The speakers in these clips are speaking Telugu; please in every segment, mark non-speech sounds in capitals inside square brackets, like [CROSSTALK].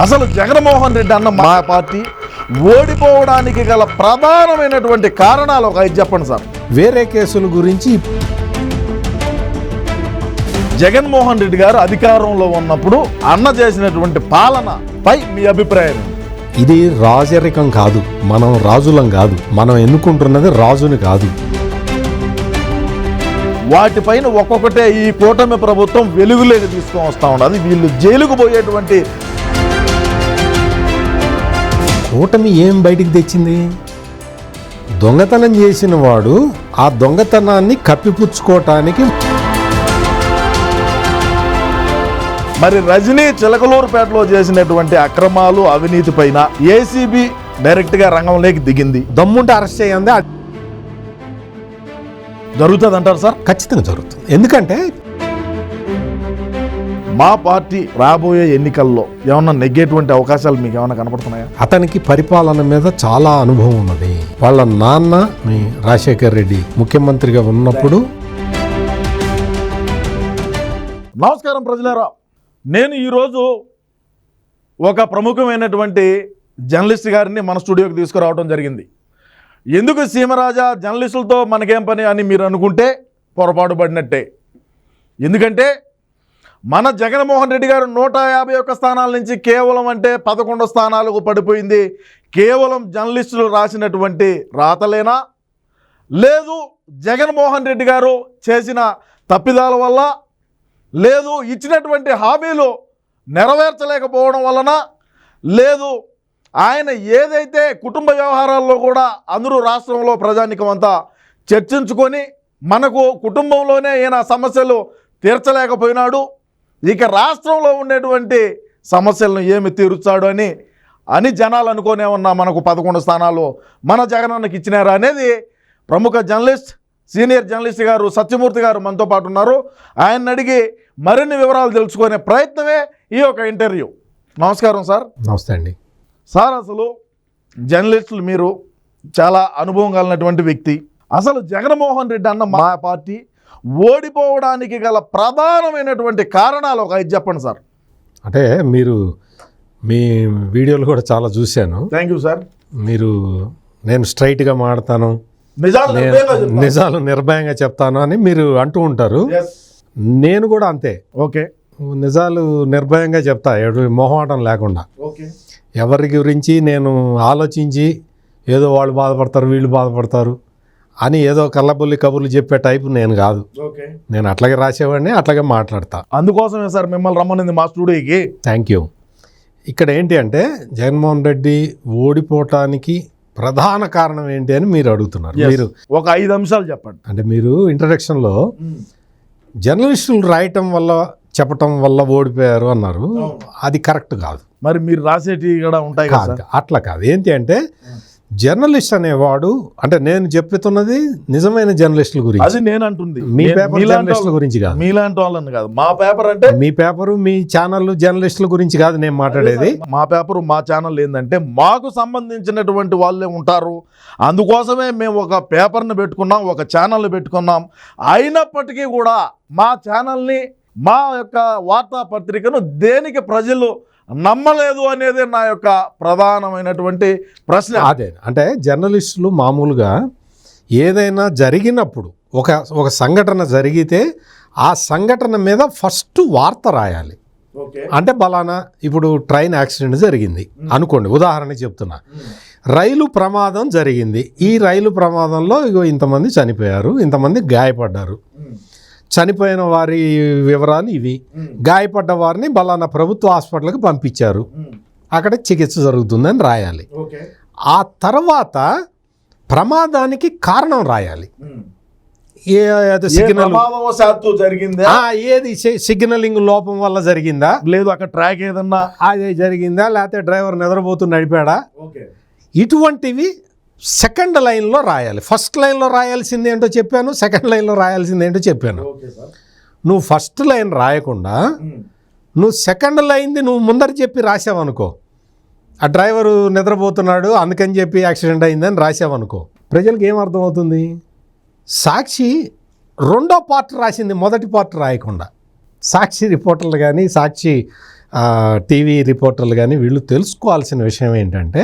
అసలు జగన్మోహన్ రెడ్డి అన్న మా పార్టీ ఓడిపోవడానికి గల ప్రధానమైనటువంటి కారణాలు ఒక ఐదు చెప్పండి సార్. వేరే కేసుల గురించి జగన్మోహన్ రెడ్డి గారు అధికారంలో ఉన్నప్పుడు అన్న చేసినటువంటి పాలన పై మీ అభిప్రాయం? ఇది రాజరికం కాదు మనం రాజులం కాదు మనం ఎన్నుకుంటున్నది రాజుని కాదు. వాటిపైన ఒక్కొక్కటే ఈ కూటమి ప్రభుత్వం వెలుగులోకి తీసుకొని వస్తా ఉన్నది. వీళ్ళు జైలుకు పోయేటువంటి కూటమి ఏం బయటికి తెచ్చింది? దొంగతనం చేసిన వాడు ఆ దొంగతనాన్ని కప్పిపుచ్చుకోవటానికి మరి రజనీ చిలకలూరుపేటలో చేసినటువంటి అక్రమాలు అవినీతి పైన ఏసీబీ డైరెక్ట్గా రంగంలోకి దిగింది. దమ్ముంటే అరెస్ట్ చేయండి. జరుగుతుంది అంటారు సార్? ఖచ్చితంగా జరుగుతుంది. ఎందుకంటే మా పార్టీ రాబోయే ఎన్నికల్లో ఏమన్నా నెగ్గేటువంటి అవకాశాలు మీకు ఏమైనా కనపడుతున్నాయా? అతనికి పరిపాలన మీద చాలా అనుభవం ఉన్నది. వాళ్ళ నాన్న మీ రాజశేఖర్ రెడ్డి ముఖ్యమంత్రిగా ఉన్నప్పుడు నమస్కారం ప్రజలారా. నేను ఈరోజు ఒక ప్రముఖమైనటువంటి జర్నలిస్ట్ గారిని మన స్టూడియోకి తీసుకురావడం జరిగింది. ఎందుకు సీమరాజా? జర్నలిస్టులతో మనకేం పని అని మీరు అనుకుంటే పొరపాటు పడినట్టే. ఎందుకంటే మన జగన్మోహన్ రెడ్డి గారు నూట యాభై ఒక్క స్థానాల నుంచి కేవలం అంటే పదకొండు స్థానాలకు పడిపోయింది. కేవలం జర్నలిస్టులు రాసినటువంటి రాతలేనా? లేదు జగన్మోహన్ రెడ్డి గారు చేసిన తప్పిదాల వల్ల లేదు ఇచ్చినటువంటి హామీలు నెరవేర్చలేకపోవడం వలన లేదు ఆయన ఏదైతే కుటుంబ వ్యవహారాల్లో కూడా అందరూ రాష్ట్రంలో ప్రజానికం అంతా చర్చించుకొని మనకు కుటుంబంలోనే ఈయన సమస్యలు తీర్చలేకపోయినాడు. ఇక రాష్ట్రంలో ఉండేటువంటి సమస్యలను ఏమి తీరుస్తాడు అని అని జనాలు అనుకోనే ఉన్నా మనకు పదకొండు స్థానాలు మన జగనన్నకి ఇచ్చినారా అనేది ప్రముఖ జర్నలిస్ట్ సీనియర్ జర్నలిస్ట్ గారు సత్యమూర్తి గారు మనతో పాటు ఉన్నారు. ఆయన అడిగి మరిన్ని వివరాలు తెలుసుకునే ప్రయత్నమే ఈ యొక్క ఇంటర్వ్యూ. నమస్కారం సార్. నమస్తే అండి. సార్ అసలు జర్నలిస్టులు మీరు చాలా అనుభవం కలిగినటువంటి వ్యక్తి. అసలు జగన్మోహన్ రెడ్డి అన్న మా పార్టీ ఓడిపోవడానికి గల ప్రధానమైనటువంటి కారణాలు ఒక ఐదు చెప్పండి సార్. అంటే మీరు మీ వీడియోలు కూడా చాలా చూశాను. థ్యాంక్ యూ సార్ మీరు నేను స్ట్రైట్గా మాడతాను. నిజాలు నిర్భయంగా చెప్తాను. నిజాలు నిర్భయంగా చెప్తాను అని మీరు అంటూ ఉంటారు. Yes. నేను కూడా అంతే. ఓకే నిజాలు నిర్భయంగా చెప్తా. మొహమాటం లేకుండా. ఎవరి గురించి నేను ఆలోచించి ఏదో వాళ్ళు బాధపడతారు వీళ్ళు బాధపడతారు. అని ఏదో కళ్ళబుల్లి కబుర్లు చెప్పే టైపు నేను కాదు. నేను అట్లాగే రాసేవాడిని అట్లాగే మాట్లాడతా. అందుకోసమే సార్ మిమ్మల్ని రమ్మనింది మా స్టూడియోకి. థ్యాంక్ యూ ఇక్కడ ఏంటి అంటే జగన్మోహన్ రెడ్డి ఓడిపోవటానికి ప్రధాన కారణం ఏంటి అని మీరు అడుగుతున్నారు. మీరు ఒక ఐదు అంశాలు చెప్పండి. అంటే మీరు ఇంట్రడక్షన్లో జర్నలిస్టులు రాయటం వల్ల చెప్పటం వల్ల ఓడిపోయారు అన్నారు. అది కరెక్ట్ కాదు. మరి మీరు రాసేటివి కూడా ఉంటాయి కదా అట్లా కాదు. ఏంటి అంటే జర్నలిస్ట్ అనేవాడు అంటే నేను చెప్తున్నది నిజమైన జర్నలిస్టుల గురించి. అది నేను అంటుంది మీ పేపర్ జర్నలిస్టుల గురించి కాదు. మీలాంటి వాళ్ళని కాదు. మా పేపర్ అంటే మీ పేపరు మీ ఛానల్ జర్నలిస్టుల గురించి కాదు నేను మాట్లాడేది. మా పేపర్ మా ఛానల్ ఏంటంటే మాకు సంబంధించినటువంటి వాళ్ళే ఉంటారు. అందుకోసమే మేము ఒక పేపర్ని పెట్టుకున్నాం ఒక ఛానల్ని పెట్టుకున్నాం. అయినప్పటికీ కూడా మా ఛానల్ని మా యొక్క వార్తాపత్రికను దేనికి ప్రజలు నమ్మలేదు అనేది నా యొక్క ప్రధానమైనటువంటి ప్రశ్న. అదే అంటే జర్నలిస్టులు మామూలుగా ఏదైనా జరిగినప్పుడు ఒక ఒక సంఘటన జరిగితే ఆ సంఘటన మీద ఫస్ట్ వార్త రాయాలి. అంటే బలానా ఇప్పుడు ట్రైన్ యాక్సిడెంట్ జరిగింది అనుకోండి ఉదాహరణ చెప్తున్నా. రైలు ప్రమాదం జరిగింది. ఈ రైలు ప్రమాదంలో ఇగో ఇంతమంది చనిపోయారు ఇంతమంది గాయపడ్డారు. చనిపోయిన వారి వివరాలు ఇవి. గాయపడ్డ వారిని బలానా ప్రభుత్వ హాస్పిటల్కి పంపించారు. అక్కడ చికిత్స జరుగుతుందని రాయాలి. ఆ తర్వాత ప్రమాదానికి కారణం రాయాలి. ఏది సిగ్నలింగ్ లోపం వల్ల జరిగిందా? లేదు అక్కడ ట్రాక్ ఏదన్నా? అదే జరిగిందా? లేకపోతే డ్రైవర్ నిద్రపోతూ నడిపాడా? ఇటువంటివి సెకండ్ లైన్లో రాయాలి. ఫస్ట్ లైన్లో రాయాల్సింది ఏంటో చెప్పాను సెకండ్ లైన్లో రాయాల్సింది ఏంటో చెప్పాను. నువ్వు ఫస్ట్ లైన్ రాయకుండా నువ్వు సెకండ్ లైన్ది నువ్వు ముందర చెప్పి రాసావనుకో. ఆ డ్రైవరు నిద్రపోతున్నాడు అందుకని చెప్పి యాక్సిడెంట్ అయిందని రాసావనుకో. ప్రజలకు ఏం అర్థమవుతుంది? సాక్షి రెండో పార్ట్ రాసింది మొదటి పార్ట్ రాయకుండా. సాక్షి రిపోర్టర్లు కానీ సాక్షి టీవీ రిపోర్టర్లు కానీ వీళ్ళు తెలుసుకోవాల్సిన విషయం ఏంటంటే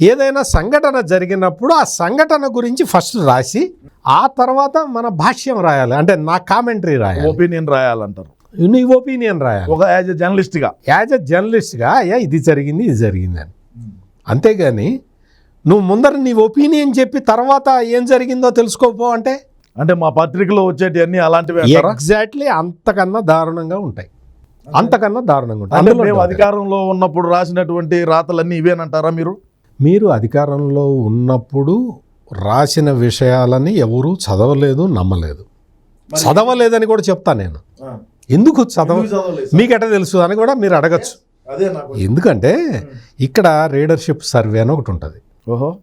ఏదైనా సంఘటన జరిగినప్పుడు ఆ సంఘటన గురించి ఫస్ట్ రాసి ఆ తర్వాత మన భాష్యం రాయాలి. అంటే నా కామెంటరీ రాయాలి. ఒపీనియన్ రాయాలంటారు. నీ ఒపీనియన్ రాయాలి. ఒక యాజ్ ఎ జర్నలిస్ట్గా. యాజ్ ఎ జర్నలిస్ట్గా అయ్యా ఇది జరిగింది ఇది జరిగింది అని. అంతేగాని నువ్వు ముందర నీ ఒపీనియన్ చెప్పి తర్వాత ఏం జరిగిందో తెలుసుకోపో అంటే? అంటే మా పత్రికలో వచ్చేటివన్నీ అలాంటివి ఎగ్జాక్ట్లీ అంతకన్నా దారుణంగా ఉంటాయి. అంతకన్నా దారుణంగా ఉంటాయి. అందులో మేము. అధికారంలో ఉన్నప్పుడు రాసినటువంటి రాతలన్నీ ఇవేనంటారా మీరు? మీరు అధికారంలో ఉన్నప్పుడు రాసిన విషయాలని ఎవరూ చదవలేదు నమ్మలేదు. చదవలేదని కూడా చెప్తా నేను. ఎందుకు చదవ? మీకు ఎట్లా తెలుసు అని కూడా మీరు అడగచ్చు. ఎందుకంటే ఇక్కడ రీడర్షిప్ సర్వే అని ఒకటి ఉంటుంది. ఓహో.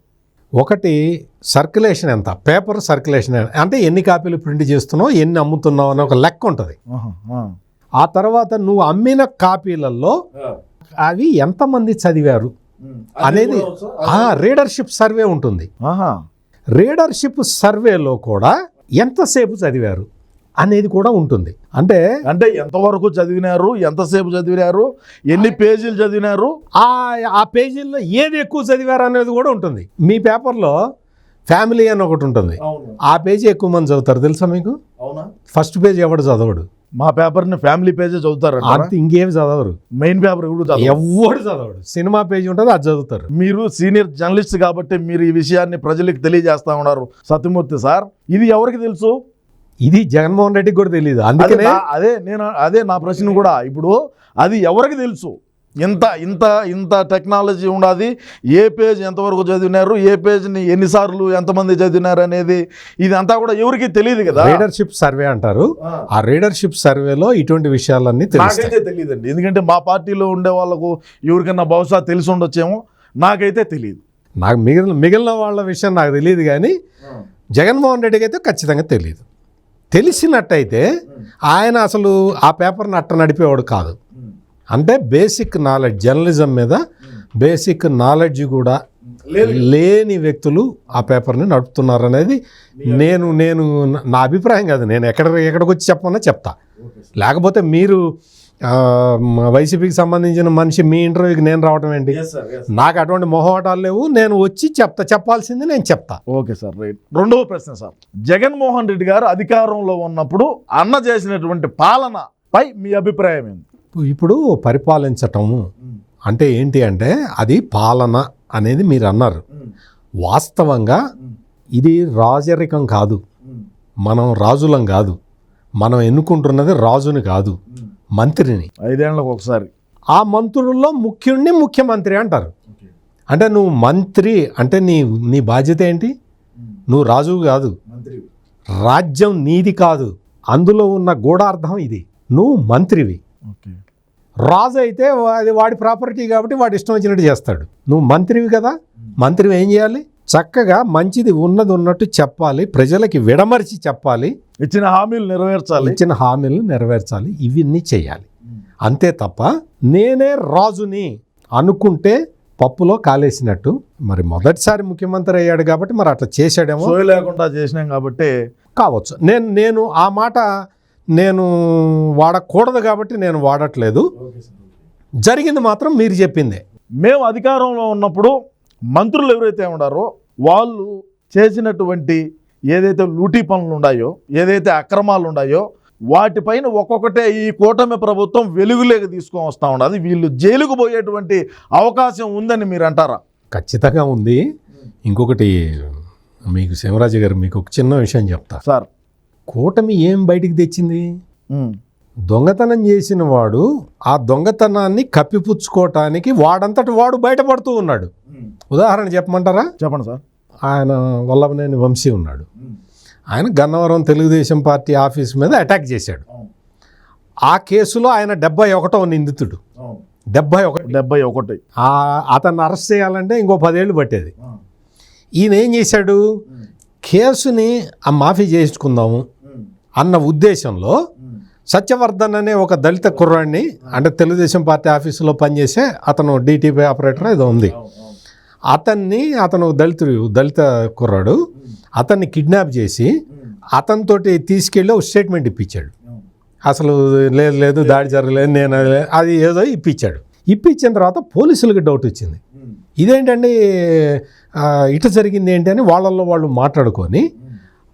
ఒకటి సర్క్యులేషన్ ఎంత? పేపర్ సర్క్యులేషన్ అంటే ఎన్ని కాపీలు ప్రింట్ చేస్తున్నావు ఎన్ని అమ్ముతున్నావు అని ఒక లెక్క ఉంటుంది. ఆ. తర్వాత నువ్వు అమ్మిన కాపీలలో అవి ఎంతమంది చదివారు? అనేది ఆ రీడర్షిప్ సర్వే ఉంటుంది. రీడర్షిప్ సర్వేలో కూడా ఎంతసేపు చదివారు అనేది కూడా ఉంటుంది. అంటే అంటే ఎంతవరకు చదివినారు ఎంతసేపు చదివినారు ఎన్ని పేజీలు చదివినారు? ఆ ఆ పేజీల్లో ఏది ఎక్కువ చదివారు అనేది కూడా ఉంటుంది. మీ పేపర్లో ఫ్యామిలీ అని ఒకటి ఉంటుంది. ఆ పేజీ ఎక్కువ మంది చదువుతారు తెలుసా మీకు? ఫస్ట్ పేజ్ ఎవడు చదవడు? మా పేపర్ని ఫ్యామిలీ పేజే చదువుతారు అంత ఇంకేమి చదవరు. మెయిన్ పేపర్ కూడా చదవరు ఎవడు చదవడు. సినిమా పేజీ ఉంటుంది అది చదువుతారు. మీరు సీనియర్ జర్నలిస్ట్ కాబట్టి మీరు ఈ విషయాన్ని ప్రజలకు తెలియజేస్తా ఉన్నారు. సత్యమూర్తి సార్ ఇది ఎవరికి తెలుసు? ఇది జగన్మోహన్ రెడ్డికి కూడా తెలియదు అదే అందుకనే అదే నేను అదే నా ప్రశ్న కూడా. ఇప్పుడు అది ఎవరికి తెలుసు? ఇంత ఇంత ఇంత టెక్నాలజీ ఉన్నది ఏ పేజ్ ఎంతవరకు చదివినారు? ఏ పేజ్ని ఎన్నిసార్లు ఎంతమంది చదివినారు అనేది ఇదంతా కూడా ఎవరికి తెలియదు కదా. రీడర్షిప్ సర్వే అంటారు. ఆ. రీడర్షిప్ సర్వేలో ఇటువంటి విషయాలన్నీ నాకైతే తెలియదండి. ఎందుకంటే మా పార్టీలో ఉండే వాళ్ళకు ఎవరికన్నా బహుశా తెలిసి ఉండొచ్చేమో. నాకైతే తెలియదు. నాకు మిగిలిన మిగిలిన వాళ్ళ విషయం నాకు తెలియదు కానీ జగన్మోహన్ రెడ్డికి అయితే ఖచ్చితంగా తెలియదు. తెలిసినట్టయితే ఆయన అసలు ఆ పేపర్ని అట్ట నడిపేవాడు కాదు. అంటే బేసిక్ నాలెడ్జ్ జర్నలిజం మీద బేసిక్ నాలెడ్జ్ కూడా లేని వ్యక్తులు. ఆ పేపర్ని నడుపుతున్నారు అనేది నేను నేను నా అభిప్రాయం కాదు. నేను ఎక్కడ ఎక్కడికి వచ్చి చెప్పమన్నా చెప్తా. లేకపోతే మీరు వైసీపీకి సంబంధించిన మనిషి మీ ఇంటర్వ్యూకి నేను రావటం ఏంటి? నాకు అటువంటి మొహమాటాలు లేవు. నేను వచ్చి చెప్తా చెప్పాల్సింది నేను చెప్తా. Okay sir right. రెండవ ప్రశ్న సార్. జగన్మోహన్ రెడ్డి గారు అధికారంలో ఉన్నప్పుడు అన్న చేసినటువంటి పాలన పై మీ అభిప్రాయం ఏంటి? ఇప్పుడు పరిపాలించటము అంటే ఏంటి అంటే అది పాలన అనేది మీరు అన్నారు. వాస్తవంగా ఇది రాజరికం కాదు. మనం రాజులం కాదు. మనం ఎన్నుకుంటున్నది రాజుని కాదు. మంత్రిని. ఐదేళ్ళకు ఒకసారి. ఆ మంత్రుల్లో ముఖ్యుణ్ణి ముఖ్యమంత్రి అంటారు. అంటే నువ్వు మంత్రి అంటే నీ నీ బాధ్యత ఏంటి? నువ్వు రాజు కాదు. రాజ్యం నీది కాదు. అందులో ఉన్న గూఢార్థం ఇది. నువ్వు మంత్రివి. రాజు అయితే అది వాడి ప్రాపర్టీ కాబట్టి వాడు ఇష్టం వచ్చినట్టు చేస్తాడు. నువ్వు మంత్రివి కదా మంత్రివి ఏం చేయాలి? చక్కగా మంచిది ఉన్నది ఉన్నట్టు చెప్పాలి ప్రజలకి విడమర్చి చెప్పాలి ఇచ్చిన హామీలు నెరవేర్చాలి. ఇచ్చిన హామీలు నెరవేర్చాలి ఇవన్నీ చేయాలి. అంతే తప్ప నేనే రాజుని అనుకుంటే పప్పులో కాలేసినట్టు మరి మొదటిసారి ముఖ్యమంత్రి అయ్యాడు కాబట్టి మరి అట్లా చేశాడేమో? లేకుండా చేసినాం కాబట్టి కావచ్చు. నేను నేను ఆ మాట నేను వాడకూడదు కాబట్టి నేను వాడట్లేదు. జరిగింది మాత్రం మీరు చెప్పిందే. మేము అధికారంలో ఉన్నప్పుడు మంత్రులు ఎవరైతే ఉన్నారో వాళ్ళు చేసినటువంటి ఏదైతే లూటీ పనులు ఉన్నాయో ఏదైతే అక్రమాలు ఉన్నాయో వాటిపైన ఒక్కొక్కటే ఈ కూటమి ప్రభుత్వం వెలుగులోకి తీసుకొని వస్తూ ఉన్నది. వీళ్ళు జైలుకు పోయేటువంటి అవకాశం ఉందని మీరు అంటారా? ఖచ్చితంగా ఉంది. ఇంకొకటి మీకు శివరాజు గారు మీకు ఒక చిన్న విషయం చెప్తా. సార్. కూటమి ఏం బయటికి తెచ్చింది? దొంగతనం చేసిన వాడు ఆ దొంగతనాన్ని కప్పిపుచ్చుకోవటానికి వాడంతటి వాడు బయటపడుతూ ఉన్నాడు. ఉదాహరణ చెప్పమంటారా? చెప్పండి సార్. ఆయన వల్లభనేని వంశీ ఉన్నాడు. ఆయన గన్నవరం తెలుగుదేశం పార్టీ ఆఫీస్ మీద అటాక్ చేశాడు. ఆ కేసులో ఆయన డెబ్బై ఒకటో నిందితుడు. డెబ్బై ఒకటి. డెబ్బై ఒకటి. అతన్ని అరెస్ట్ చేయాలంటే ఇంకో పదేళ్ళు పట్టేది. ఈయన ఏం చేశాడు కేసుని ఆ మాఫీ చేసుకుందాము అన్న ఉద్దేశంలో సత్యవర్ధన్ అనే ఒక దళిత కుర్రాడిని అంటే తెలుగుదేశం పార్టీ ఆఫీసులో పనిచేసే అతను డిటిపి ఆపరేటర్ ఏదో ఉంది. అతన్ని అతను దళితుడు దళిత కుర్రాడు. అతన్ని కిడ్నాప్ చేసి అతనితోటి తీసుకెళ్ళి ఒక స్టేట్మెంట్ ఇప్పించాడు. అసలు లేదు లేదు దాడి జరగలేదు నేను లే- అది ఏదో ఇప్పించాడు. ఇప్పించిన తర్వాత పోలీసులకి డౌట్ వచ్చింది. ఇదేంటండి ఇట జరిగింది ఏంటి అని వాళ్ళల్లో వాళ్ళు మాట్లాడుకొని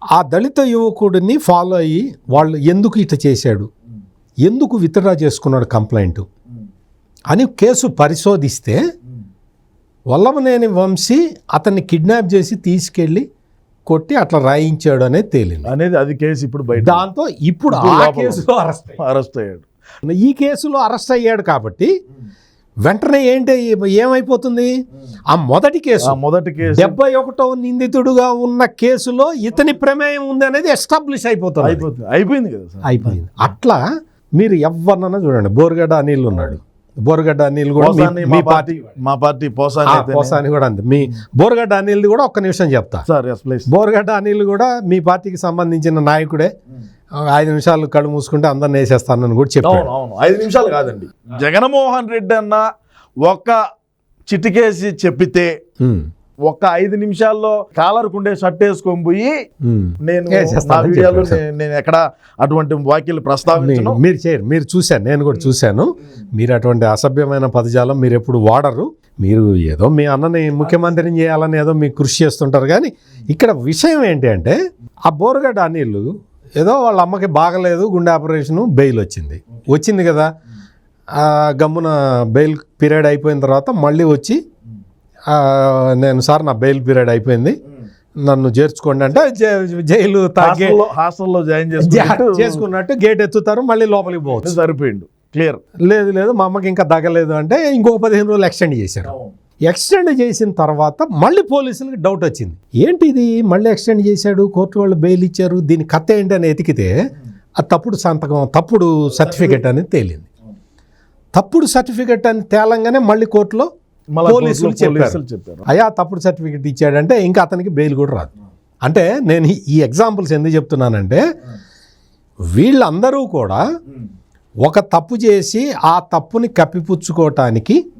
ఆ దళిత యువకుడిని ఫాలో అయ్యి వాళ్ళు ఎందుకు ఇట చేశాడు? ఎందుకు విత్డ్రా చేసుకున్నాడు కంప్లైంట్? అని కేసు పరిశోధిస్తే వల్లభనేని వంశీ అతన్ని కిడ్నాప్ చేసి తీసుకెళ్ళి కొట్టి అట్లా రాయించాడు అనేది తేలింది. అనేది అది కేసు ఇప్పుడు బయట. దాంతో ఇప్పుడు ఆ కేసులో అరెస్ట్ అరెస్ట్ అయ్యాడు. ఈ కేసులో అరెస్ట్ అయ్యాడు కాబట్టి వెంటనే ఏంటి? ఏమైపోతుంది? ఆ మొదటి కేసు. మొదటి కేసు. డెబ్బై ఒకటో నిందితుడుగా ఉన్న కేసులో ఇతని ప్రమేయం ఉంది అనేది ఎస్టాబ్లిష్ అయిపోతుంది. అయిపోతుంది. అయిపోయింది కదా అయిపోయింది. అట్లా మీరు ఎవరినన్నా చూడండి. బోరగడ్డ అనిల్ ఉన్నాడు. బోరగడ్డ అనిల్ కూడా మీ- పార్టీ మా పార్టీ పోసాని పోసాని కూడా అంతే మీ బోరగడ్డ అనిల్ది కూడా ఒక్క నిమిషం చెప్తా. సార్ బోరగడ్డ అనిల్ కూడా మీ పార్టీకి సంబంధించిన నాయకుడే ఐదు నిమిషాలు కళ్ళు మూసుకుంటే అందరిని వేసేస్తానని కూడా చెప్పాడు. అవును అవును. ఐదు నిమిషాలు కాదండి. జగన్మోహన్ రెడ్డి అన్న ఒక్క చిటికేసి చెప్పితే ఒక్క ఐదు నిమిషాల్లో కాలర్కుండే షర్ట్ వేసుకొని పోయి. నేను నా వీడియోలో నేను ఎక్కడ అటువంటి వ్యాఖ్యలు ప్రస్తావించను. మీరు చేయరు మీరు చూశాను నేను కూడా చూశాను. మీరు అటువంటి అసభ్యమైన పదజాలం మీరు ఎప్పుడు వాడరు. మీరు ఏదో మీ అన్నని ముఖ్యమంత్రిని చేయాలని ఏదో మీకు కృషి చేస్తుంటారు కానీ ఇక్కడ విషయం ఏంటి అంటే ఆ బోరగడ్డ అనిల్ ఏదో వాళ్ళ అమ్మకి బాగలేదు గుండె ఆపరేషను బెయిల్ వచ్చింది. వచ్చింది కదా. ఆ గమ్మున బెయిల్ పీరియడ్ అయిపోయిన తర్వాత మళ్ళీ వచ్చి నేను సార్ నా బెయిల్ పీరియడ్ అయిపోయింది. నన్ను చేర్చుకోండి అంటే జైలు హాస్టల్లో జాయిన్ చేసుకున్నట్టు గేట్ ఎత్తుతారు మళ్ళీ లోపలికి పోవచ్చు. సరిపోయిండు. క్లియర్. లేదు లేదు మా అమ్మకి ఇంకా తగ్గలేదు అంటే ఇంకో పదిహేను రోజులు ఎక్స్టెండ్ చేశారు. ఎక్స్టెండ్ చేసిన తర్వాత మళ్ళీ పోలీసులకు డౌట్ వచ్చింది. ఏంటి ఇది? మళ్ళీ ఎక్స్టెండ్ చేశాడు కోర్టు వాళ్ళు బెయిల్ ఇచ్చారు దీని కథ ఏంటి అని ఎతికితే అది తప్పుడు సంతకం తప్పుడు సర్టిఫికెట్ అని తేలింది. తప్పుడు సర్టిఫికెట్ అని తేలంగానే మళ్ళీ కోర్టులో పోలీసులు చెప్పారు. పోలీసులు చెప్పారు. అయా తప్పుడు సర్టిఫికెట్ ఇచ్చాడంటే ఇంకా అతనికి బెయిల్ కూడా రాదు. అంటే నేను ఈ- ఈ ఎగ్జాంపుల్స్ ఎందుకు చెప్తున్నానంటే వీళ్ళందరూ కూడా ఒక తప్పు చేసి ఆ తప్పుని కప్పిపుచ్చుకోవటానికి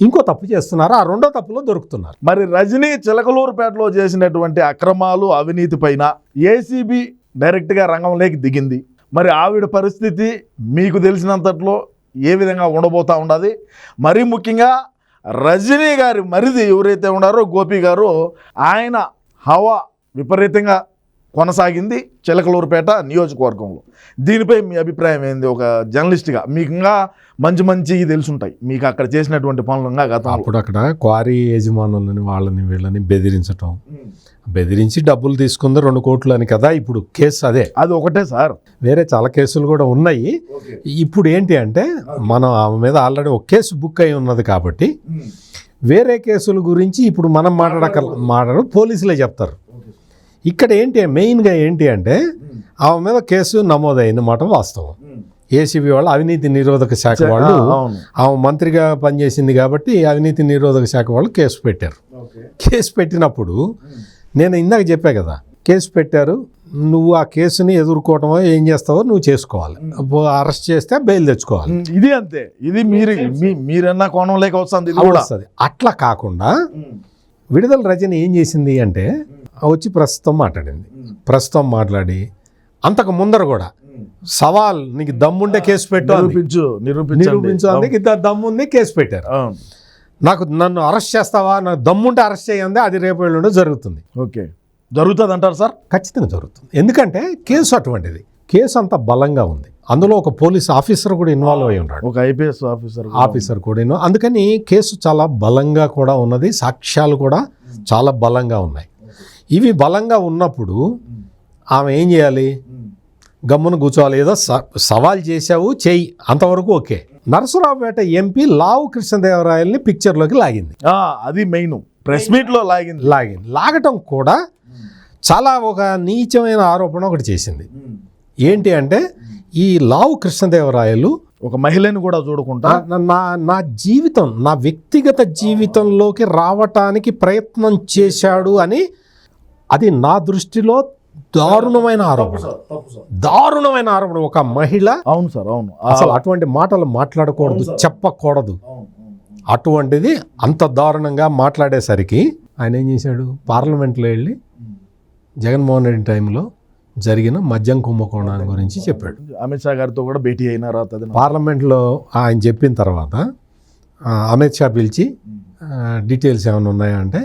ఇంకో తప్పు చేస్తున్నారు? ఆ రెండో తప్పులో దొరుకుతున్నారు. మరి రజనీ చిలకలూరుపేటలో చేసినటువంటి అక్రమాలు అవినీతి పైన ఏసీబీ డైరెక్ట్గా రంగంలోకి దిగింది. మరి ఆవిడ పరిస్థితి మీకు తెలిసినంతట్లో ఏ విధంగా ఉండబోతా ఉండదు మరీ ముఖ్యంగా రజనీ గారి మరిది ఎవరైతే ఉన్నారో గోపి గారు ఆయన హవా విపరీతంగా కొనసాగింది చిలకలూరుపేట నియోజకవర్గంలో. దీనిపై మీ అభిప్రాయం ఏంది? ఒక జర్నలిస్ట్గా మీకు ఇంకా మంచి మంచి తెలుసుంటాయి. మీకు అక్కడ చేసినటువంటి పనులు ఇంకా గతంలో. అప్పుడు అక్కడ క్వారీ యజమానులని వాళ్ళని వీళ్ళని బెదిరించటం. బెదిరించి డబ్బులు తీసుకుంది రెండు కోట్లు అని కదా ఇప్పుడు కేసు అదే. అది ఒకటే సార్. వేరే చాలా కేసులు కూడా ఉన్నాయి. ఇప్పుడు ఏంటి అంటే మనం ఆమె మీద ఆల్రెడీ ఒక కేసు బుక్ అయి ఉన్నది కాబట్టి వేరే కేసుల గురించి ఇప్పుడు మనం మాట్లాడక మాట్లాడ పోలీసులే చెప్తారు. ఇక్కడ ఏంటి మెయిన్గా ఏంటి అంటే ఆమె మీద కేసు నమోదైంది మాట వాస్తవం. ఏసీబీ వాళ్ళు అవినీతి నిరోధక శాఖ వాళ్ళు ఆమె మంత్రిగా పనిచేసింది కాబట్టి అవినీతి నిరోధక శాఖ వాళ్ళు కేసు పెట్టారు. కేసు పెట్టినప్పుడు నేను ఇందాక చెప్పా కదా కేసు పెట్టారు నువ్వు ఆ కేసుని ఎదుర్కోవటమో ఏం చేస్తావో నువ్వు చేసుకోవాలి. అరెస్ట్ చేస్తే బెయిల్ తెచ్చుకోవాలి. ఇది అంతే. ఇది మీరు మీ- మీరన్నా కోణం లేక వస్తుంది ఇది కూడా. వస్తుంది. అట్లా కాకుండా విడుదల రజని ఏం చేసింది అంటే వచ్చి ప్రస్తుతం మాట్లాడింది. ప్రస్తుతం మాట్లాడి అంతకు ముందర కూడా సవాల్ నీకు దమ్ముంటే కేసు పెట్టు. నిరూపించు అందుకు ఇద్దరు దమ్ముంది కేసు పెట్టారు. నాకు నన్ను అరెస్ట్ చేస్తావా నాకు దమ్ముంటే అరెస్ట్ చేయండి అది రేపు ఎల్లుండి జరుగుతుంది. ఓకే. జరుగుతుంది అంటారు సార్? ఖచ్చితంగా జరుగుతుంది. ఎందుకంటే కేసు అటువంటిది. కేసు అంత బలంగా ఉంది. అందులో ఒక పోలీస్ ఆఫీసర్ కూడా ఇన్వాల్వ్ అయి ఉన్నాడు. ఒక ఐపీఎస్ ఆఫీసర్ ఆఫీసర్ కూడా అందుకని కేసు చాలా బలంగా కూడా ఉన్నది. సాక్ష్యాలు కూడా చాలా బలంగా ఉన్నాయి. ఇవి బలంగా ఉన్నప్పుడు ఆమె ఏం చేయాలి? గమ్మున కూర్చోవాలి. ఏదో స- సవాల్ చేశావు చెయ్యి. అంతవరకు ఓకే. నరసరావుపేట ఎంపీ లావు కృష్ణదేవరాయల్ని పిక్చర్లోకి లాగింది. అది మెయిన్. ప్రెస్ మీట్లో లాగింది. లాగింది. లాగటం కూడా చాలా ఒక నీచమైన ఆరోపణ ఒకటి చేసింది. ఏంటి అంటే ఈ లావు కృష్ణదేవరాయలు ఒక మహిళని కూడా చూడకుండా నా నా జీవితం నా వ్యక్తిగత జీవితంలోకి రావటానికి ప్రయత్నం చేశాడు అని అది నా దృష్టిలో దారుణమైన ఆరోపణ. దారుణమైన ఆరోపణ. ఒక మహిళ అవును సార్ అవును. అసలు అటువంటి మాటలు మాట్లాడకూడదు చెప్పకూడదు. అటువంటిది అంత దారుణంగా మాట్లాడేసరికి ఆయన ఏం చేశాడు? పార్లమెంట్లో వెళ్ళి జగన్మోహన్ రెడ్డి టైంలో జరిగిన మద్యం కుంభకోణం గురించి చెప్పాడు. అమిత్ షా గారితో కూడా భేటీ అయినారా తది పార్లమెంట్లో ఆయన చెప్పిన తర్వాత ఆ, అమిత్ షా పిలిచి డీటెయిల్స్ ఏమైనా ఉన్నాయా అంటే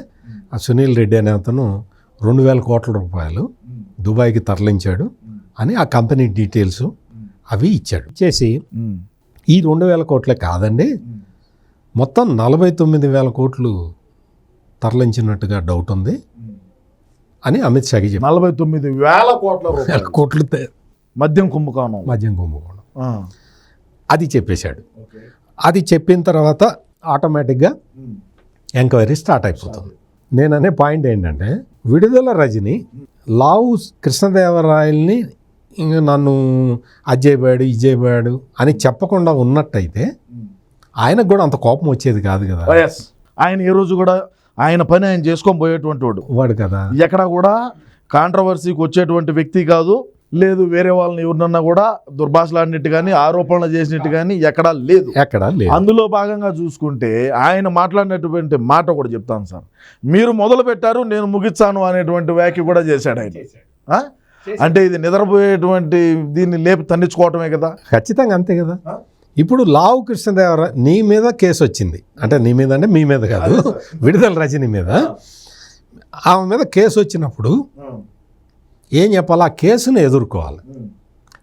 ఆ సునీల్ రెడ్డి అనే అతను రెండు వేల కోట్ల రూపాయలు దుబాయ్కి తరలించాడు అని ఆ కంపెనీ డీటెయిల్స్ అవి ఇచ్చాడు. చేసి ఈ రెండు వేల కోట్లే కాదండి మొత్తం నలభై తొమ్మిది వేల కోట్లు తరలించినట్టుగా డౌట్ ఉంది అని అమిత్ షాకి చెప్పారు నలభై తొమ్మిది వేల కోట్ల రూపాయలు. కోట్లు మద్యం కుంభకోణం. మద్యం కుంభకోణం. అది చెప్పేశాడు. అది చెప్పిన తర్వాత ఆటోమేటిక్గా ఎంక్వైరీ స్టార్ట్ అయిపోతుంది. నేను అనే పాయింట్ ఏంటంటే విడుదల రజని లావు కృష్ణదేవరాయల్ని ఇంక నన్ను అది చేయబోయాడు ఇది చేయబోయాడు అని చెప్పకుండా ఉన్నట్టయితే ఆయనకు కూడా అంత కోపం వచ్చేది కాదు కదా. Yes. ఆయన ఏ రోజు కూడా ఆయన పని ఆయన చేసుకొని పోయేటువంటి వాడు. వాడు కదా. ఎక్కడ కూడా కాంట్రవర్సీకి వచ్చేటువంటి వ్యక్తి కాదు. లేదు వేరే వాళ్ళని ఎవరినన్నా కూడా దుర్భాషలాడినట్టు కానీ ఆరోపణలు చేసినట్టు కానీ ఎక్కడా లేదు. ఎక్కడ లేదు. అందులో భాగంగా చూసుకుంటే ఆయన మాట్లాడినటువంటి మాట కూడా చెప్తాను సార్. మీరు మొదలు పెట్టారు నేను ముగిస్తాను అనేటువంటి వ్యాఖ్య కూడా చేశాడు ఆయన. ఆ? అంటే ఇది నిద్రపోయేటువంటి దీన్ని లేపి తన్నించుకోవటమే కదా. ఖచ్చితంగా అంతే కదా. ఇప్పుడు లావు కృష్ణదేవర నీ మీద కేసు వచ్చింది. అంటే నీ మీద అంటే మీ మీద కాదు. విడుదల రజని మీద. ఆమె మీద కేసు వచ్చినప్పుడు ఏం చెప్పాలి? ఆ కేసును ఎదుర్కోవాలి.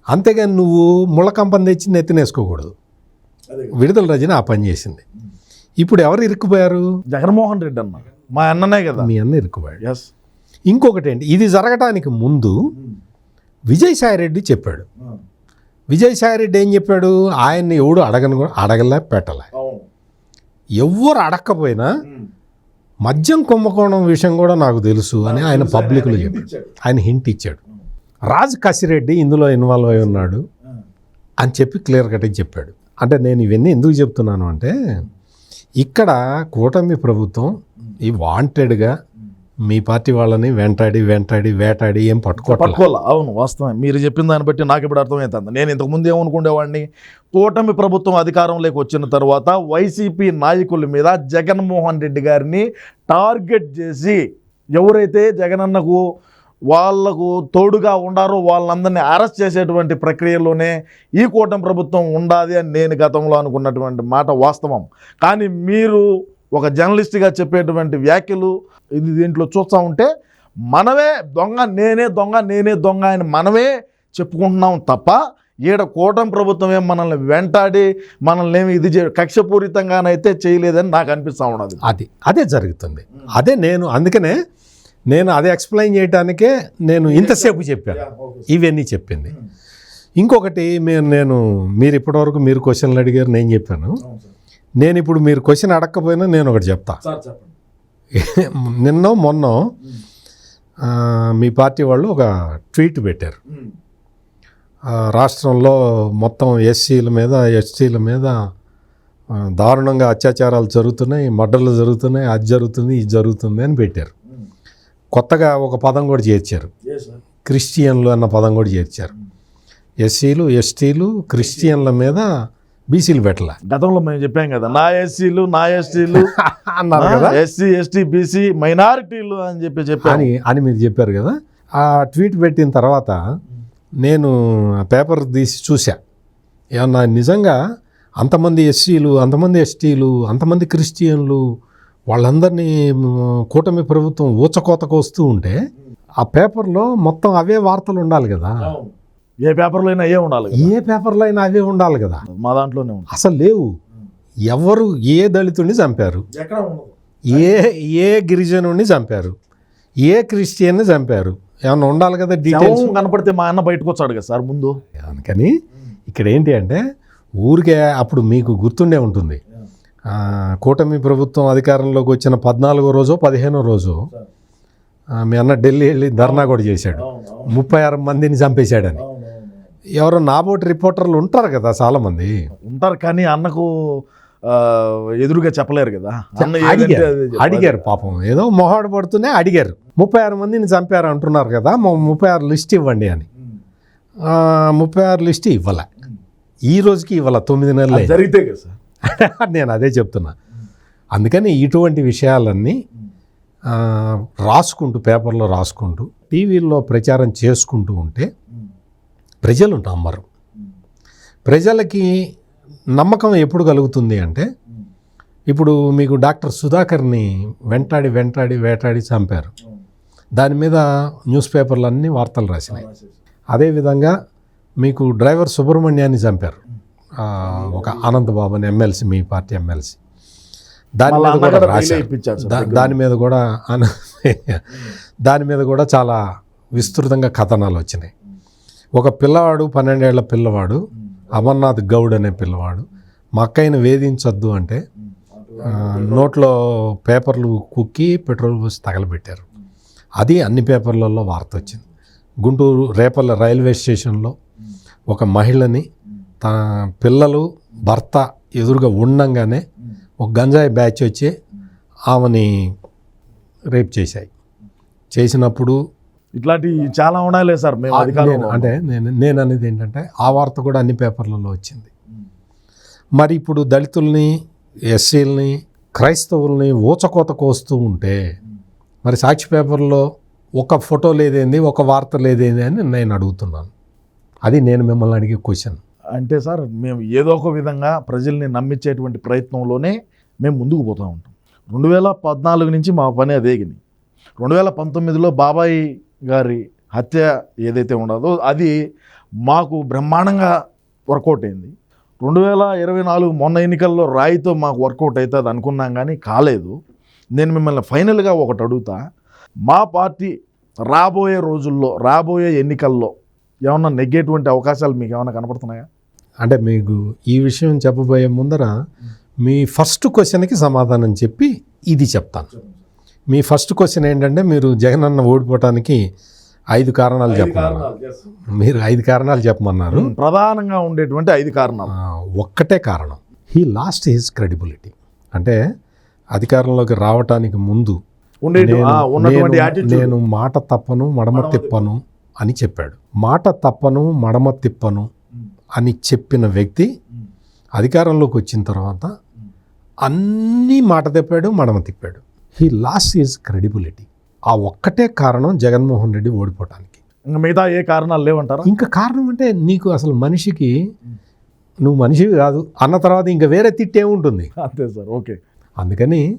అంతేగాని నువ్వు ముళ్ళకంపని తెచ్చి నెత్తినేసుకోకూడదు. విడుదల రజని ఆ పని చేసింది. ఇప్పుడు ఎవరు ఇరుక్కుపోయారు? జగన్మోహన్ రెడ్డి అన్న. మా అన్ననే కదా. మీ అన్న ఇరుక్కుపోయాడు. ఎస్ ఇంకొకటి ఏంటి? ఇది జరగటానికి ముందు విజయసాయిరెడ్డి చెప్పాడు. విజయసాయిరెడ్డి ఏం చెప్పాడు? ఆయన్ని ఎవడు అడగను కూడా అడగలే పెట్టలే. ఎవ్వరు అడగకపోయినా మద్యం కుంభకోణం విషయం కూడా నాకు తెలుసు అని ఆయన పబ్లిక్లో చెప్పాడు. ఆయన హింట్ ఇచ్చాడు. రాజ్ కసిరెడ్డి ఇందులో ఇన్వాల్వ్ అయి ఉన్నాడు అని చెప్పి క్లియర్ కట్గా చెప్పాడు. అంటే నేను ఇవన్నీ ఎందుకు చెప్తున్నాను అంటే ఇక్కడ కూటమి ప్రభుత్వం ఈ వాంటెడ్గా మీ పార్టీ వాళ్ళని వెంటాడి వెంటాడి వేటాడి ఏం పట్టుకో పట్టుకోవాలి? అవును వాస్తవం మీరు చెప్పిన దాన్ని బట్టి నాకు ఇప్పుడు అర్థమవుతుంది నేను ఇంతకుముందు ఏమనుకునేవాడిని? కూటమి ప్రభుత్వం అధికారంలోకి వచ్చిన తర్వాత వైసీపీ నాయకుల మీద జగన్మోహన్ రెడ్డి గారిని టార్గెట్ చేసి ఎవరైతే జగనన్నకు వాళ్ళకు తోడుగా ఉండారో వాళ్ళందరినీ అరెస్ట్ చేసేటువంటి ప్రక్రియలోనే ఈ కూటమి ప్రభుత్వం ఉండాలి అని నేను గతంలో అనుకున్నటువంటి మాట వాస్తవం. కానీ మీరు ఒక జర్నలిస్ట్గా చెప్పేటువంటి వ్యాఖ్యలు ఇది దీంట్లో చూస్తూ ఉంటే మనమే దొంగ నేనే దొంగ నేనే దొంగ అని మనమే చెప్పుకుంటున్నాం తప్ప ఈడ కూటమి ప్రభుత్వం ఏం మనల్ని వెంటాడి మనల్ని ఏమి ఇది చే కక్షపూరితంగానైతే చేయలేదని నాకు అనిపిస్తూ ఉన్నది. అది అదే జరుగుతుంది. అదే నేను అందుకనే నేను అదే ఎక్స్ప్లెయిన్ చేయడానికే నేను ఇంతసేపు చెప్పాను ఇవన్నీ చెప్పింది. ఇంకొకటి మీరు నేను మీరు ఇప్పటివరకు మీరు క్వశ్చన్లు అడిగారు నేను చెప్పాను. నేను ఇప్పుడు మీరు క్వశ్చన్ అడగకపోయినా నేను ఒకటి చెప్తా నిన్న మొన్న మీ పార్టీ వాళ్ళు ఒక ట్వీట్ పెట్టారు. రాష్ట్రంలో మొత్తం ఎస్సీల మీద ఎస్టీల మీద దారుణంగా అత్యాచారాలు జరుగుతున్నాయి మర్డర్లు జరుగుతున్నాయి అది జరుగుతుంది ఇది జరుగుతుంది అని పెట్టారు. కొత్తగా ఒక పదం కూడా చేర్చారు. క్రిస్టియన్లు అన్న పదం కూడా చేర్చారు. ఎస్సీలు ఎస్టీలు క్రిస్టియన్ల మీద బీసీలు పెట్టలే? గతంలో మేము చెప్పాం కదా నా ఎస్సీలు నా ఎస్టీలు [LAUGHS] అన్నారు కదా? ఎస్సీ ఎస్టీ బీసీ మైనారిటీలు అని చెప్పి చెప్పాను అని అని మీరు చెప్పారు కదా? ఆ ట్వీట్ పెట్టిన తర్వాత నేను ఆ పేపర్ తీసి చూసా ఏమన్నా నిజంగా అంతమంది ఎస్సీలు అంతమంది ఎస్టీలు అంతమంది క్రిస్టియన్లు వాళ్ళందరినీ కూటమి ప్రభుత్వం ఊచకోతకు వస్తూ ఉంటే ఆ పేపర్లో మొత్తం అవే వార్తలు ఉండాలి కదా? ఏ పేపర్లో అయినా ఏ ఉండాలి. ఏ పేపర్లో అయినా అవే ఉండాలి కదా. మా దాంట్లోనే అసలు లేవు. ఎవరు ఏ దళితుడిని చంపారు? ఏ ఏ గిరిజనుడిని చంపారు? ఏ క్రిస్టియన్ని చంపారు? ఏమన్నా ఉండాలి కదా డీటెయిల్స్ కనపడితే మా అన్న బయటకు వచ్చాడు కదా సార్ ముందు. అందుకని ఇక్కడ ఏంటి అంటే ఊరికే అప్పుడు మీకు గుర్తుండే ఉంటుంది. కూటమి ప్రభుత్వం అధికారంలోకి వచ్చిన పద్నాలుగో రోజు పదిహేనో రోజు మీ అన్న ఢిల్లీ వెళ్ళి ధర్నా కూడా చేశాడు. ముప్పై ఆరు మందిని చంపేశాడని. ఎవరో నాబోటి రిపోర్టర్లు ఉంటారు కదా చాలామంది. ఉంటారు కానీ అన్నకు ఎదురుగా చెప్పలేరు కదా. అడిగారు. అడిగారు పాపం. ఏదో మొహాడు పడుతూనే అడిగారు. ముప్పై ఆరు మందిని చంపారు అంటున్నారు కదా ముప్పై ఆరు లిస్ట్ ఇవ్వండి అని. ముప్పై ఆరు లిస్ట్ ఇవ్వాల. ఈ రోజుకి ఇవ్వాల తొమ్మిది నెలలు. జరిగితే కదా సార్. [LAUGHS] నేను అదే చెప్తున్నా. అందుకని ఇటువంటి విషయాలన్నీ రాసుకుంటూ పేపర్లో రాసుకుంటూ టీవీల్లో ప్రచారం చేసుకుంటూ ఉంటే ప్రజలు నమ్మరు ప్రజలకి నమ్మకం ఎప్పుడు కలుగుతుంది అంటే ఇప్పుడు మీకు డాక్టర్ సుధాకర్ని వెంటాడి వెంటాడి వేటాడి చంపారు. దాని మీద న్యూస్ పేపర్లు అన్నీ వార్తలు రాసినాయి. అదేవిధంగా మీకు డ్రైవర్ సుబ్రహ్మణ్యాన్ని చంపారు. ఒక అనంతబాబు అని ఎమ్మెల్సీ మీ పార్టీ ఎమ్మెల్సీ. దాని మీద కూడా రాశారు. దాని మీద కూడా [LAUGHS] దాని మీద కూడా చాలా విస్తృతంగా కథనాలు వచ్చినాయి. ఒక పిల్లవాడు పన్నెండేళ్ళ పిల్లవాడు అమర్నాథ్ గౌడ్ అనే పిల్లవాడు. మా అక్కయ్యను వేధించొద్దు అంటే నోట్లో పేపర్లు కుక్కి పెట్రోల్ పోసి తగలబెట్టారు. అది అన్ని పేపర్లలో వార్త వచ్చింది. గుంటూరు రేపల్ల రైల్వే స్టేషన్లో ఒక మహిళని తన పిల్లలు భర్త ఎదురుగా ఉండంగానే ఒక గంజాయి బ్యాచ్ వచ్చి ఆమెని రేప్ చేశాయి. చేసినప్పుడు ఇట్లాంటివి చాలా ఉన్నాయిలే సార్ మేము అధికారంలో నేను- అంటే నేను నేను అనేది ఏంటంటే ఆ వార్త కూడా అన్ని పేపర్లలో వచ్చింది. మరి ఇప్పుడు దళితుల్ని ఎస్సీలని క్రైస్తవుల్ని ఊచకోత కోస్తూ ఉంటే మరి సాక్షి పేపర్లో ఒక ఫోటో లేదేంది ఒక వార్త లేదేంది అని నేను అడుగుతున్నాను. అది నేను మిమ్మల్ని అడిగే క్వశ్చన్. అంటే సార్ మేము ఏదో ఒక విధంగా ప్రజల్ని నమ్మించేటువంటి ప్రయత్నంలోనే మేము ముందుకు పోతూ ఉంటాం. రెండు వేల పద్నాలుగు నుంచి మా పని అదేగినాయి రెండు వేల పంతొమ్మిదిలో బాబాయి గారి హత్య ఏదైతే ఉండదో అది మాకు బ్రహ్మాండంగా వర్కౌట్ అయింది. రెండు వేల ఇరవై నాలుగు మొన్న ఎన్నికల్లో రాయితో మాకు వర్కౌట్ అవుతుంది అనుకున్నాం కానీ కాలేదు. నేను మిమ్మల్ని ఫైనల్గా ఒకటి అడుగుతా. మా పార్టీ రాబోయే రోజుల్లో రాబోయే ఎన్నికల్లో ఏమన్నా నెగ్గేటువంటి అవకాశాలు మీకు ఏమైనా కనపడుతున్నాయా? అంటే మీకు ఈ విషయం చెప్పబోయే ముందర మీ ఫస్ట్ క్వశ్చన్కి సమాధానం చెప్పి ఇది చెప్తాను. మీ ఫస్ట్ క్వశ్చన్ ఏంటంటే మీరు జగనన్న ఓడిపోవటానికి ఐదు కారణాలు చెప్పమన్నారు. మీరు ఐదు కారణాలు చెప్పమన్నారు. ప్రధానంగా ఉండేటువంటి ఐదు కారణాలు. ఒక్కటే కారణం. హీ లాస్ట్ హిజ్ క్రెడిబిలిటీ అంటే అధికారంలోకి రావటానికి ముందు నేను మాట తప్పను మడమ తిప్పను అని చెప్పాడు. మాట తప్పను మడమ తిప్పను అని చెప్పిన వ్యక్తి అధికారంలోకి వచ్చిన తర్వాత అన్నీ మాట తిప్పాడు మడమ తిప్పాడు. He lost his credibility. ఆ ఒక్కటే కారణం జగన్మోహన్ రెడ్డి ఓడిపోవటానికి. ఇంకా మిగతా ఏ కారణాలు లేవంటారా? ఇంకా కారణం అంటే నీకు అసలు మనిషికి నువ్వు మనిషివి కాదు. అన్న తర్వాత ఇంకా వేరే తిట్టే ఉంటుంది. అంతే సార్ ఓకే. అందుకని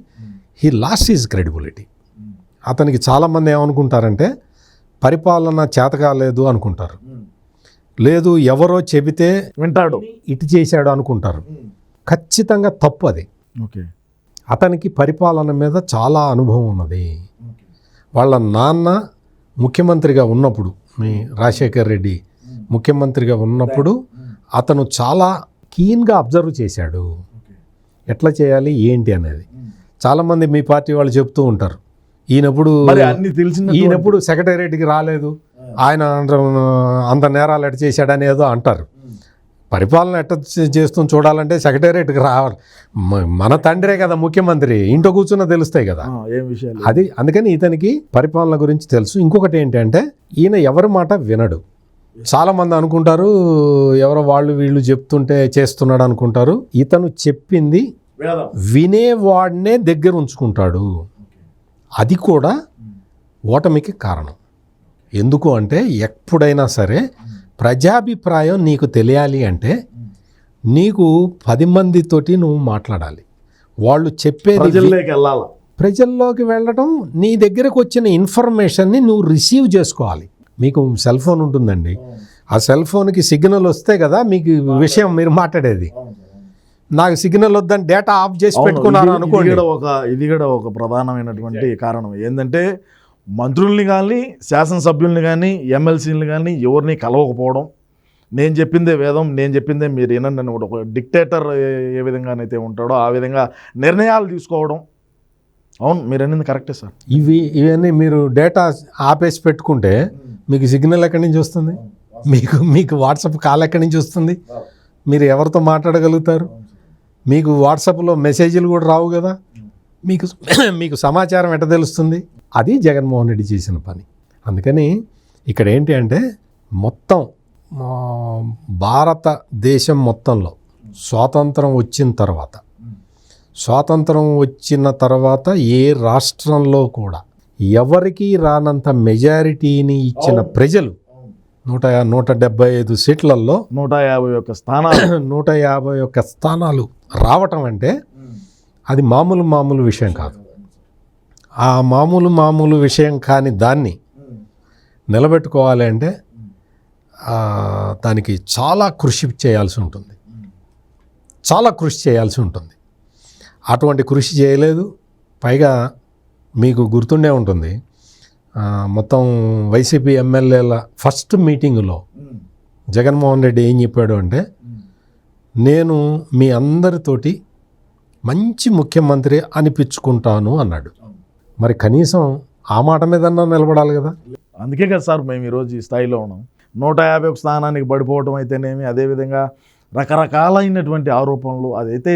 హీ లాస్ట్ హిజ్ క్రెడిబిలిటీ. అతనికి చాలామంది ఏమనుకుంటారంటే పరిపాలన చేత కాలేదు అనుకుంటారు. లేదు ఎవరో చెబితే వింటాడు. ఇటు చేశాడు అనుకుంటారు. ఖచ్చితంగా తప్పు అది. ఓకే. అతనికి పరిపాలన మీద చాలా అనుభవం ఉన్నది. వాళ్ళ నాన్న ముఖ్యమంత్రిగా ఉన్నప్పుడు మీ రాజశేఖర్ రెడ్డి ముఖ్యమంత్రిగా ఉన్నప్పుడు అతను చాలా కీన్గా అబ్జర్వ్ చేశాడు. ఎట్లా చేయాలి ఏంటి అనేది. చాలామంది మీ పార్టీ వాళ్ళు చెప్తూ ఉంటారు. ఈయనప్పుడు ఈయనప్పుడు సెక్రటేరియట్కి రాలేదు. ఆయన అంత- అంత నేరాలు ఎట్ట చేశాడని ఏదో అంటారు. పరిపాలన ఎట్ట చేస్తూ చూడాలంటే సెక్రటేరియట్కి రావాలి. మన తండ్రే కదా ముఖ్యమంత్రి. ఇంట్లో కూర్చున్న తెలుస్తాయి కదా. ఏం విషయాలు? అది అందుకని ఇతనికి పరిపాలన గురించి తెలుసు. ఇంకొకటి ఏంటంటే ఈయన ఎవరి మాట వినడు. చాలా మంది అనుకుంటారు ఎవరో వాళ్ళు వీళ్ళు చెప్తుంటే చేస్తున్నాడు అనుకుంటారు. ఇతను చెప్పింది వినేవాడినే దగ్గర ఉంచుకుంటాడు. అది కూడా ఓటమికి కారణం. ఎందుకు అంటే ఎప్పుడైనా సరే ప్రజాభిప్రాయం నీకు తెలియాలి అంటే నీకు పది మందితోటి నువ్వు మాట్లాడాలి. వాళ్ళు చెప్పేది వి- ప్రజల్లోకి వెళ్ళాల? ప్రజల్లోకి వెళ్ళడం నీ దగ్గరకు వచ్చిన ఇన్ఫర్మేషన్ని నువ్వు రిసీవ్ చేసుకోవాలి. మీకు సెల్ ఫోన్ ఉంటుందండి. ఆ సెల్ ఫోన్కి సిగ్నల్ వస్తే కదా మీకు విషయం మీరు మాట్లాడేది. నాకు సిగ్నల్ వద్దని డేటా ఆఫ్ చేసి ఇది- ఇది అనుకోండి. కూడా ఒక ఇది కూడా ఒక ప్రధానమైనటువంటి కారణం. ఏంటంటే మంత్రుల్ని కానీ శాసనసభ్యుల్ని కానీ ఎమ్మెల్సీని కానీ ఎవరిని కలవకపోవడం. నేను చెప్పిందే వేదం నేను చెప్పిందే మీరు వినండి అని ఒక డిక్టేటర్ ఏ విధంగానైతే ఉంటాడో ఆ విధంగా నిర్ణయాలు తీసుకోవడం. అవును మీరు అనేది కరెక్టే సార్. ఇవి ఇవన్నీ మీరు డేటా ఆపేసి పెట్టుకుంటే మీకు సిగ్నల్ ఎక్కడి నుంచి వస్తుంది? మీకు మీకు వాట్సాప్ కాల్ ఎక్కడి నుంచి వస్తుంది? మీరు ఎవరితో మాట్లాడగలుగుతారు? మీకు వాట్సాప్లో మెసేజ్లు కూడా రావు కదా? మీకు మీకు సమాచారం ఎట్ట తెలుస్తుంది? అది జగన్మోహన్ రెడ్డి చేసిన పని. అందుకని ఇక్కడ ఏంటి అంటే మొత్తం భారతదేశం మొత్తంలో స్వాతంత్రం వచ్చిన తర్వాత స్వాతంత్రం వచ్చిన తర్వాత ఏ రాష్ట్రంలో కూడా ఎవరికి రానంత మెజారిటీని ఇచ్చిన ప్రజలు నూట నూట డెబ్బై ఐదు సీట్లలో నూట యాభై ఒక్క స్థానాలు. [CLEARS THROAT] నూట యాభై ఒక్క స్థానాలు రావటం అంటే అది మామూలు మామూలు విషయం కాదు. ఆ మామూలు మామూలు విషయం కాని దాన్ని నిలబెట్టుకోవాలి అంటే దానికి చాలా కృషి చేయాల్సి ఉంటుంది. చాలా కృషి చేయాల్సి ఉంటుంది. అటువంటి కృషి చేయలేదు. పైగా మీకు గుర్తుండే ఉంటుంది. మొత్తం వైసీపీ ఎమ్మెల్యేల ఫస్ట్ మీటింగులో జగన్మోహన్ రెడ్డి ఏం చెప్పాడు అంటే నేను మీ అందరితోటి మంచి ముఖ్యమంత్రి అనిపించుకుంటాను అన్నాడు. మరి కనీసం ఆ మాట మీదన్నా నిలబడాలి కదా? అందుకే కదా సార్ మేము ఈరోజు ఈ స్థాయిలో ఉన్నాం. నూట యాభై ఒక స్థానానికి పడిపోవటం అయితేనేమి అదేవిధంగా రకరకాలైనటువంటి ఆరోపణలు అదైతే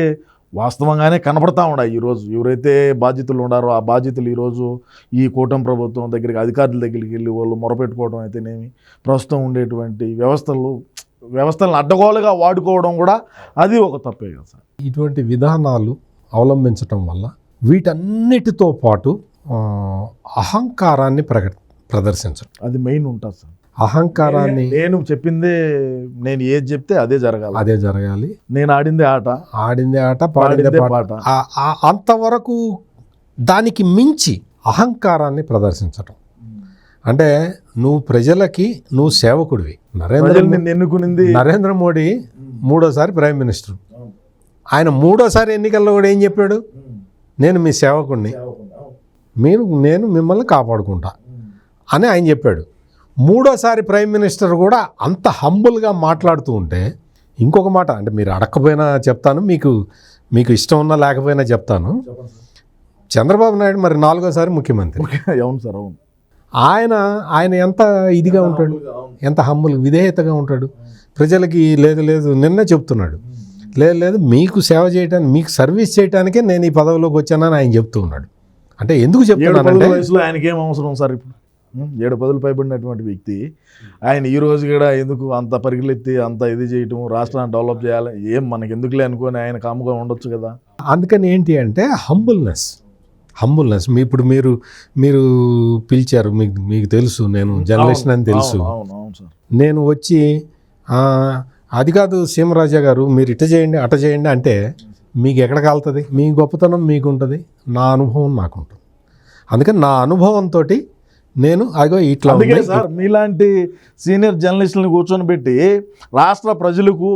వాస్తవంగానే కనపడతా ఉన్నాయి ఈరోజు ఎవరైతే బాధ్యతలు ఉన్నారో ఆ బాధ్యతలు ఈరోజు ఈ కూటమి ప్రభుత్వం దగ్గరికి అధికారుల దగ్గరికి వెళ్ళి వాళ్ళు మొరపెట్టుకోవడం అయితేనేమి ప్రస్తుతం ఉండేటువంటి వ్యవస్థలు వ్యవస్థలను అడ్డగోలుగా వాడుకోవడం కూడా అది ఒక తప్పే కదా సార్. ఇటువంటి విధానాలు అవలంబించటం వల్ల వీటన్నిటితో పాటు అహంకారాన్ని ప్రక ప్రదర్శించడం. అది మెయిన్ ఉంటుంది సార్. అహంకారాన్ని నేను చెప్పిందే నేను ఏది చెప్తే అదే జరగాలి. అదే జరగాలి. నేను ఆడిందే ఆట. ఆడిందే ఆట పాడిందే పాట. అంతవరకు దానికి మించి అహంకారాన్ని ప్రదర్శించటం. అంటే నువ్వు ప్రజలకి నువ్వు సేవకుడివి. నరేంద్ర ఎన్నుకునింది. నరేంద్ర మోడీ మూడోసారి ప్రైమ్ మినిస్టర్. ఆయన మూడోసారి ఎన్నికల్లో కూడా ఏం చెప్పాడు? నేను మీ సేవకుడిని మీరు నేను మిమ్మల్ని కాపాడుకుంటా అని ఆయన చెప్పాడు. మూడోసారి ప్రైమ్ మినిస్టర్ కూడా అంత హంబుల్గా మాట్లాడుతూ ఉంటే ఇంకొక మాట అంటే మీరు అడగకపోయినా చెప్తాను మీకు మీకు ఇష్టం ఉన్నా లేకపోయినా చెప్తాను. చంద్రబాబు నాయుడు మరి నాలుగోసారి ముఖ్యమంత్రి. అవును సార్ అవును. ఆయన ఆయన ఎంత ఇదిగా ఉంటాడు? ఎంత హమ్ములు విధేయతగా ఉంటాడు? ప్రజలకి లేదు లేదు నిన్నే చెప్తున్నాడు. లేదు లేదు మీకు సేవ చేయడానికి మీకు సర్వీస్ చేయడానికే నేను ఈ పదవిలోకి వచ్చానని ఆయన చెప్తూ ఉన్నాడు. అంటే ఎందుకు చెప్తున్నానంటే వయసులో ఆయనకి ఏం అవసరం సార్ ఇప్పుడు? ఏడు పదులు పైబడినటువంటి వ్యక్తి ఆయన ఈ రోజు కూడా ఎందుకు అంత పరిగెత్తి అంత ఇది చేయటం రాష్ట్రాన్ని డెవలప్ చేయాలి? ఏం మనకి ఎందుకులే అనుకొని ఆయన కాముగా ఉండొచ్చు కదా. అందుకని ఏంటి అంటే హంబుల్నెస్ హంబుల్నెస్ మీ ఇప్పుడు మీరు మీరు పిలిచారు మీకు మీకు తెలుసు నేను జర్నలిస్ట్ అని తెలుసు. అవును అవును అవును సార్. నేను వచ్చి "ఆ, అది కాదు సీమరాజా గారు మీరు ఇట చేయండి అట చేయండి అంటే మీకు ఎక్కడ కాలుతుంది? మీ గొప్పతనం మీకు ఉంటుంది నా అనుభవం నాకు ఉంటుంది అందుకని నా అనుభవంతో నేను అగో ఇట్లా అందుకే. సార్ మీలాంటి సీనియర్ జర్నలిస్టులను కూర్చొని పెట్టి రాష్ట్ర ప్రజలకు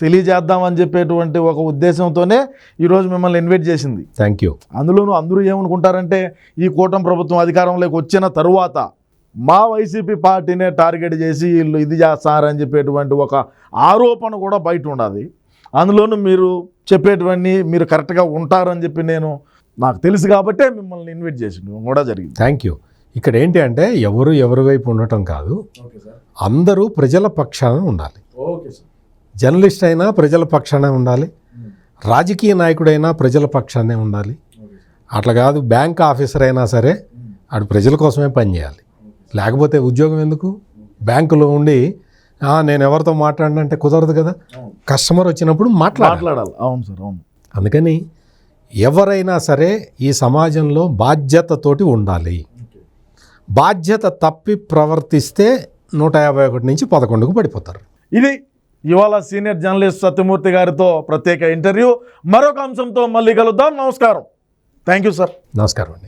తెలియజేద్దామని చెప్పేటువంటి ఒక ఉద్దేశంతోనే ఈరోజు మిమ్మల్ని ఇన్వైట్ చేసింది. థ్యాంక్ యూ అందులోనూ అందరూ ఏమనుకుంటారంటే ఈ కూటమి ప్రభుత్వం అధికారంలోకి వచ్చిన తరువాత మా వైసీపీ పార్టీనే టార్గెట్ చేసి వీళ్ళు ఇది చేస్తారని చెప్పేటువంటి ఒక ఆరోపణ కూడా బయట ఉండాలి. అందులోనూ మీరు చెప్పేటువంటి మీరు కరెక్ట్గా ఉంటారని చెప్పి నేను నాకు తెలుసు కాబట్టే మిమ్మల్ని ఇన్వైట్ చేసిండు. కూడా జరిగింది. థ్యాంక్ యూ ఇక్కడ ఏంటి అంటే ఎవరు ఎవరి వైపు ఉండటం కాదు. అందరూ ప్రజల పక్షాన ఉండాలి. జర్నలిస్ట్ అయినా ప్రజల పక్షానే ఉండాలి. రాజకీయ నాయకుడైనా ప్రజల పక్షానే ఉండాలి. అట్లా కాదు బ్యాంక్ ఆఫీసర్ అయినా సరే ఆడు ప్రజల కోసమే పనిచేయాలి. లేకపోతే ఉద్యోగం ఎందుకు? బ్యాంకులో ఉండి "ఆ, నేను ఎవరితో మాట్లాడినంటే కుదరదు కదా? కస్టమర్ వచ్చినప్పుడు మాట్లాడాలి. మాట్లాడాలి. అవును సార్ అవును. అందుకని ఎవరైనా సరే ఈ సమాజంలో బాధ్యతతోటి ఉండాలి. బాధ్యత తప్పి ప్రవర్తిస్తే నూట యాభై ఒకటి నుంచి పదకొండుకు పడిపోతారు. ఇది ఇవాళ సీనియర్ జర్నలిస్ట్ సత్యమూర్తి గారితో ప్రత్యేక ఇంటర్వ్యూ. మరొక అంశంతో మళ్ళీ కలుద్దాం. నమస్కారం. Thank you sir. నమస్కారం అండి.